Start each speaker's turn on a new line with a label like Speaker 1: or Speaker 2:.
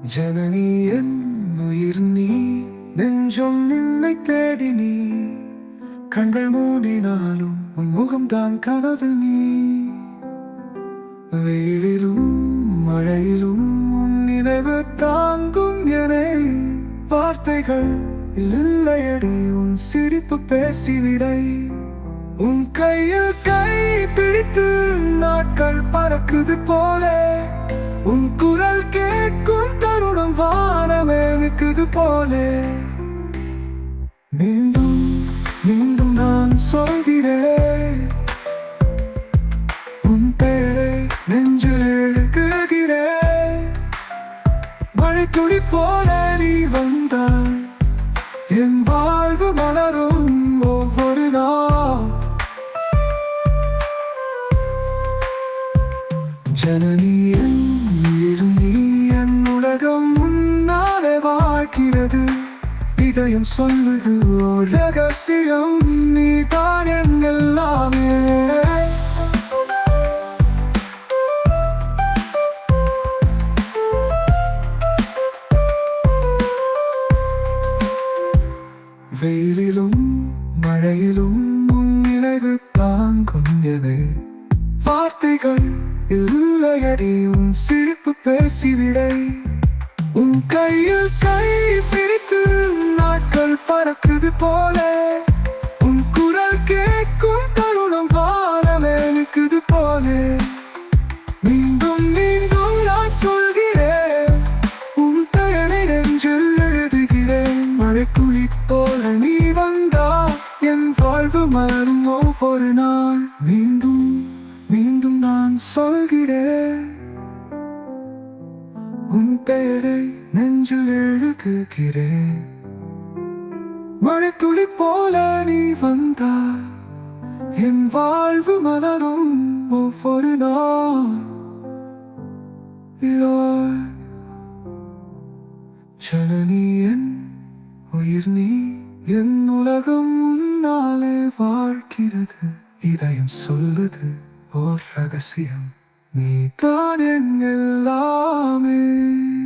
Speaker 1: ஜனனி என் உயிர் நீ நெஞ்சம் நின்னை தேடி நீ. கண்கள் மூடினாலும் உன் முகம்தான் கனவு நீ. வெயிலிலும் மழையிலும் உன் நினைவு தாங்கும் என வார்த்தைகள் இல்லையடி உன் சிரிப்பு பேசிவிடை. உன் கையில் கை பிடித்து நாட்கள் பறக்குது போல. உன் குரல் கே போலே மீண்டும் மீண்டும் நான் சொல்கிறேன். உன் பேரை நெஞ்சில் எழுக்குகிறேன் மழை துளி போல நீ வந்தாய். என் வாழ்வு மலரும். இதயம் சொல்லுது ரகசியம். நீ தான் எல்லாமே வெயிலிலும் மழையிலும் உன் நினைவு தாங்கும் என வார்த்தைகள் இல்லையடி உன் சிரிப்பு பேசிவிடை. உன் கையில் கை பறக்குது போல. உன் குரல் கேட்கும் தருணம் வானமே நிற்குது போல. மீண்டும் மீண்டும் நான் சொல்கிறேன். உன் பெயரை நெஞ்சில் எழுதுகிறேன். மழைக்குழி போல நீ வந்தா என் வாழ்வு மலரும் ஒவ்வொரு நாள். மீண்டும் மீண்டும் நான் சொல்கிறேன். உன் பெயரை நெஞ்சில் எழுதுகிறேன். மழைத்துளி போல நீ வந்தாய். என் வாழ்வு மலரும் ஒவ்வொரு நாள். ஜனனி என் உயிர் நீ என் உலகம் உன்னாலே வாழ்கிறது. இதயம் சொல்லுது ஓர் ரகசியம். நீ தான் என் எல்லாமே.